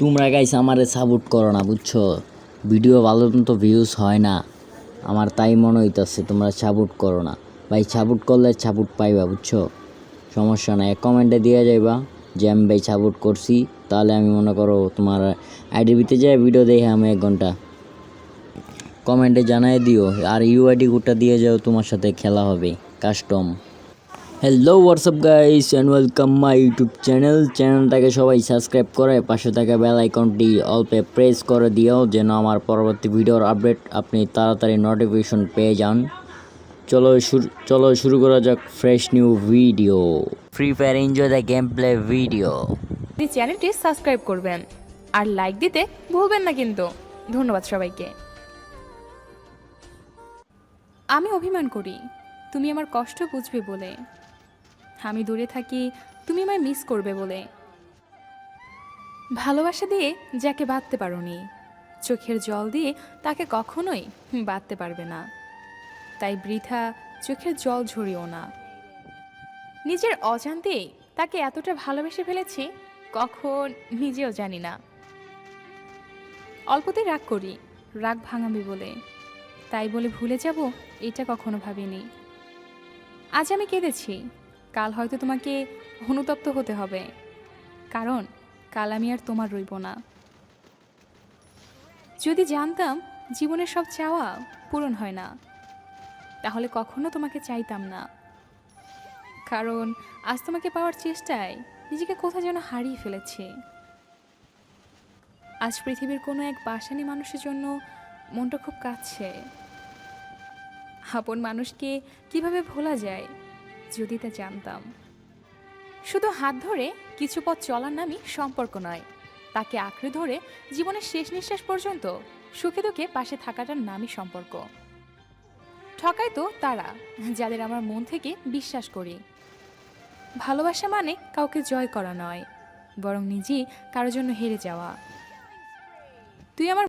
তোমরা গাইস আমারে সাপোর্ট করো না, বুঝছ? ভিডিও ভালো মতো ভিউজ হয় না। আমার তাই মনে হইতেছে, তোমরা সাপোর্ট করো না। ভাই সাপোর্ট করলে সাপোর্ট পাইবা, বুঝছ? সমস্যা নাই কমেন্টে দিয়ে যাইবা যে আমি ভাই সাপোর্ট করছি, তাহলে আমি মনে করো তোমার আইডিবিতে যাই ভিডিও দেখে আমি এক ঘণ্টা কমেন্টে জানাই দিও। আর ইউআইডি কোডটা দিয়ে যাও, তোমার সাথে খেলা হবে custom hello WhatsApp guys and welcome my YouTube channel চ্যানেলটাকে সবাই সাবস্ক্রাইব করে, পাশে থাকা বেল আইকনটি অল্পে প্রেস করে দিও, যেন আমার পরবর্তী ভিডিওর আপডেট আপনি তাড়াতাড়ি নোটিফিকেশন পেয়ে যান। চলো শুরু চলো শুরু করা যাক fresh new video Free Fire enjoy the game play video এই চ্যানেলটি সাবস্ক্রাইব করবেন, আর লাইক দিতে ভুলবেন না কিন্তু। ধন্যবাদ সবাইকে। আমি অভিমান করি, তুমি আমার কষ্ট বুঝবে বলে। আমি দূরে থাকি, তুমি আমায় মিস করবে বলে। ভালোবাসা দিয়ে যাকে বাঁধতে পারোনি, চোখের জল দিয়ে তাকে কখনোই বাঁধতে পারবে না। তাই বৃথা চোখের জল ঝরিও না। নিজের অজান্তেই তাকে এতটা ভালোবেসে ফেলেছি, কখন নিজেও জানি না। অল্পতেই রাগ করি, রাগ ভাঙাবি বলে। তাই বলে ভুলে যাব, এটা কখনো ভাবিনি। আজ আমি কেঁদেছি কাল হয়তো তোমাকে অনুতপ্ত হতে হবে। কারণ কাল আমি আর তোমার রইব না। যদি জানতাম জীবনের সব চাওয়া পূরণ হয় না, তাহলে কখনো তোমাকে চাইতাম না। কারণ আজ তোমাকে পাওয়ার চেষ্টায় নিজেকে কোথাও যেন হারিয়ে ফেলেছি। আজ পৃথিবীর কোনো এক বাসানি মানুষের জন্য মনটা খুব কাঁদছে আপন মানুষকে কীভাবে ভোলা যায়? যদি তা জানতাম। শুধু হাত ধরে কিছু পথ চলার নামই সম্পর্ক নয়, তাকে আঁকড়ে ধরে জীবনের শেষ নিঃশ্বাস পর্যন্ত সুখে দুঃখে পাশে থাকাটার নামই সম্পর্ক। ঠকায় তো তারা, যাদের আমার মন থেকে বিশ্বাস করি। ভালোবাসা মানে কাউকে জয় করা নয়, বরং নিজেই কারোর জন্য হেরে যাওয়া। তুই আমার